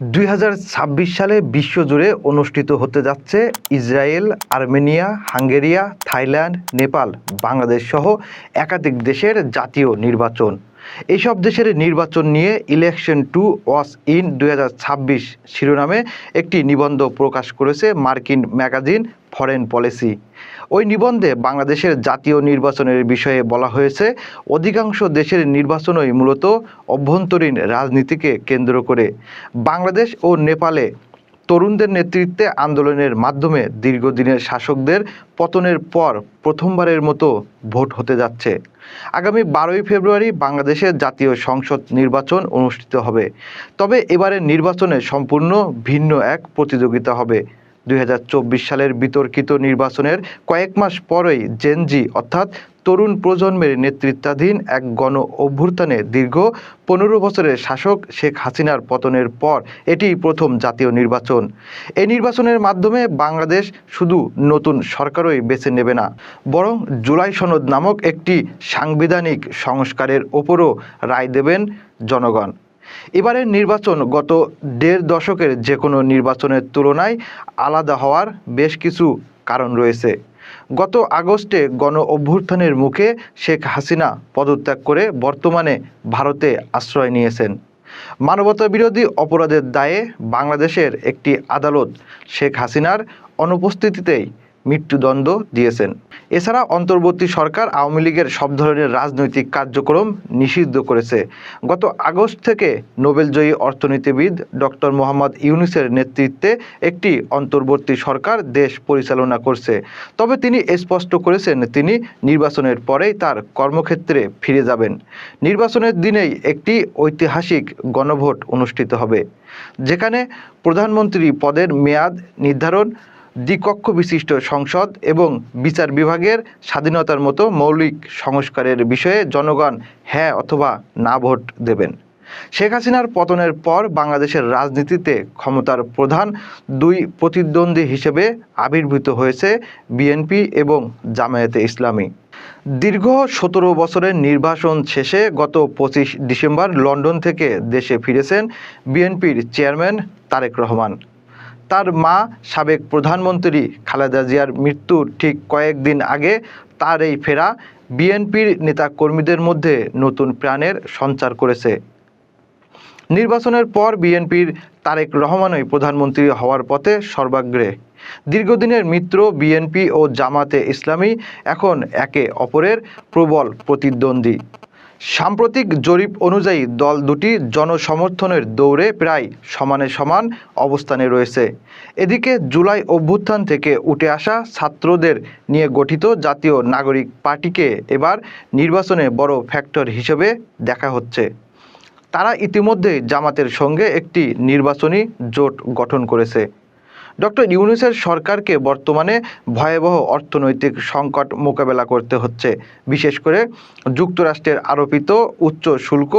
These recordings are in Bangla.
দুই হাজার ছাব্বিশ সালে বিশ্বজুড়ে অনুষ্ঠিত হতে যাচ্ছে Israel, Armenia, Hungary, Thailand, Nepal, Bangladesh সহ একাধিক দেশের জাতীয় নির্বাচন। এইসব দেশের নির্বাচন নিয়ে ইলেকশন টু ওয়াস ইন দুই হাজার ছাব্বিশ শিরোনামে একটি নিবন্ধ প্রকাশ করেছে মার্কিন ম্যাগাজিন ফরেন পলিসি। ওই নিবন্ধে বাংলাদেশের জাতীয় নির্বাচনের বিষয়ে বলা হয়েছে, অধিকাংশ দেশের নির্বাচনই মূলত অভ্যন্তরীণ রাজনীতিকে কেন্দ্র করে। বাংলাদেশ ও নেপালে তরুণদের নেতৃত্বে আন্দোলনের মাধ্যমে দীর্ঘদিনের শাসকদের পতনের পর প্রথমবারের মতো ভোট হতে যাচ্ছে। আগামী বারোই ফেব্রুয়ারি বাংলাদেশের জাতীয় সংসদ নির্বাচন অনুষ্ঠিত হবে। তবে এবারের নির্বাচনে সম্পূর্ণ ভিন্ন এক প্রতিযোগিতা হবে। দুই হাজার চব্বিশ সালের বিতর্কিত নির্বাচনের কয়েক মাস পরেই জেনজি অর্থাৎ তরুণ প্রজন্মের নেতৃত্বাধীন এক গণ অভ্যুত্থানে দীর্ঘ পনেরো বছরের শাসক শেখ হাসিনার পতনের পর এটি প্রথম জাতীয় নির্বাচন। এই নির্বাচনের মাধ্যমে বাংলাদেশ শুধু নতুন সরকারই বেছে নেবে না, বরং জুলাই সনদ নামক একটি সাংবিধানিক সংস্কারের ওপরও রায় দেবেন জনগণ। এবারের নির্বাচন গত দেড় দশকের যে কোনো নির্বাচনের তুলনায় আলাদা হওয়ার বেশ কিছু কারণ রয়েছে। গত আগস্টে গণ অভ্যুত্থানের মুখে শেখ হাসিনা পদত্যাগ করে বর্তমানে ভারতে আশ্রয় নিয়েছেন। মানবতা বিরোধী অপরাধের দায়ে বাংলাদেশের একটি আদালত শেখ হাসিনার অনুপস্থিতিতেই মৃত্যুদণ্ড দিয়েছেন। এছাড়া অন্তর্বর্তী সরকার আওয়ামী লীগের সব ধরনের রাজনৈতিক কার্যক্রম নিষিদ্ধ করেছে। গত আগস্ট থেকে নোবেলজয়ী অর্থনীতিবিদ ডক্টর মোহাম্মদ ইউনুসের নেতৃত্বে একটি অন্তর্বর্তী সরকার দেশ পরিচালনা করছে। তবে তিনি স্পষ্ট করেছেন, তিনি নির্বাচনের পরেই তার কর্মক্ষেত্রে ফিরে যাবেন। নির্বাচনের দিনেই একটি ঐতিহাসিক গণভোট অনুষ্ঠিত হবে, যেখানে প্রধানমন্ত্রী পদের মেয়াদ নির্ধারণ দ্বিকক্ষ বিশিষ্ট সংসদ এবং বিচার বিভাগের স্বাধীনতার মতো মৌলিক সংস্কারের বিষয়ে জনগণ হ্যাঁ অথবা না ভোট দেবেন। শেখ হাসিনার পতনের পর বাংলাদেশের রাজনীতিতে ক্ষমতার প্রধান দুই প্রতিদ্বন্দ্বী হিসেবে আবির্ভূত হয়েছে বিএনপি এবং জামায়াতে ইসলামী। দীর্ঘ সতেরো বছরের নির্বাসন শেষে গত পঁচিশ ডিসেম্বর লন্ডন থেকে দেশে ফিরেছেন বিএনপির চেয়ারম্যান তারেক রহমান। তার মা সাবেক প্রধানমন্ত্রী খালেদা জিয়ার মৃত্যুর ঠিক কয়েকদিন আগে তার এই ফেরা বিএনপির নেতাকর্মীদের মধ্যে নতুন প্রাণের সঞ্চার করেছে। নির্বাচনের পর বিএনপির তারেক রহমানই প্রধানমন্ত্রী হওয়ার পথে সর্বাগ্রে। দীর্ঘদিনের মিত্র বিএনপি ও জামাতে ইসলামী এখন একে অপরের প্রবল প্রতিদ্বন্দ্বী। সাম্প্রতিক জরিপ অনুযায়ী দল দুটি জনসমর্থনের দৌড়ে প্রায় সমানে সমান অবস্থানে রয়েছে। এদিকে জুলাই অভ্যুত্থান থেকে উঠে আসা ছাত্রদের নিয়ে গঠিত জাতীয় নাগরিক পার্টিকে এবার নির্বাচনে বড় ফ্যাক্টর হিসেবে দেখা হচ্ছে। তারা ইতিমধ্যেই জামাতের সঙ্গে একটি নির্বাচনী জোট গঠন করেছে। ডক্টর ইউনুসের সরকারকে বর্তমানে ভয়াবহ অর্থনৈতিক সংকট মোকাবেলা করতে হচ্ছে। বিশেষ করে যুক্তরাষ্ট্রের আরোপিত উচ্চ শুল্ক,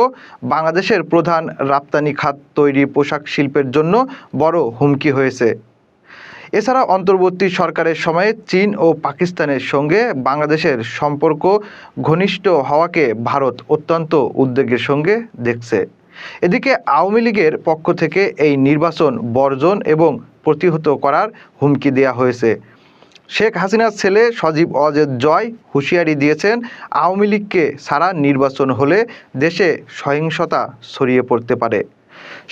বাংলাদেশের প্রধান রপ্তানি খাত তৈরি পোশাক শিল্পের জন্য বড় হুমকি হয়েছে। এছাড়া অন্তর্বর্তী সরকারের সময়ে চীন ও পাকিস্তানের সঙ্গে বাংলাদেশের সম্পর্ক ঘনিষ্ঠ হওয়াকে ভারত অত্যন্ত উদ্বেগের সঙ্গে দেখছে। এদিকে আওয়ামী লীগের পক্ষ থেকে এই নির্বাচন বর্জন এবং প্রতিহত করার হুমকি দেওয়া হয়েছে। শেখ হাসিনার ছেলে সজীব অজেদ জয় হুঁশিয়ারি দিয়েছেন, আওয়ামী লীগকে সারা নির্বাচন হলে দেশে সহিংসতা ছড়িয়ে পড়তে পারে।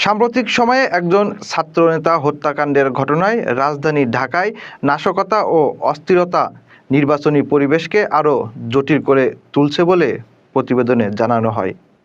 সাম্প্রতিক সময়ে একজন ছাত্রনেতা হত্যাকাণ্ডের ঘটনায় রাজধানী ঢাকায় নাশকতা ও অস্থিরতা নির্বাচনী পরিবেশকে আরও জটিল করে তুলছে বলে প্রতিবেদনে জানানো হয়।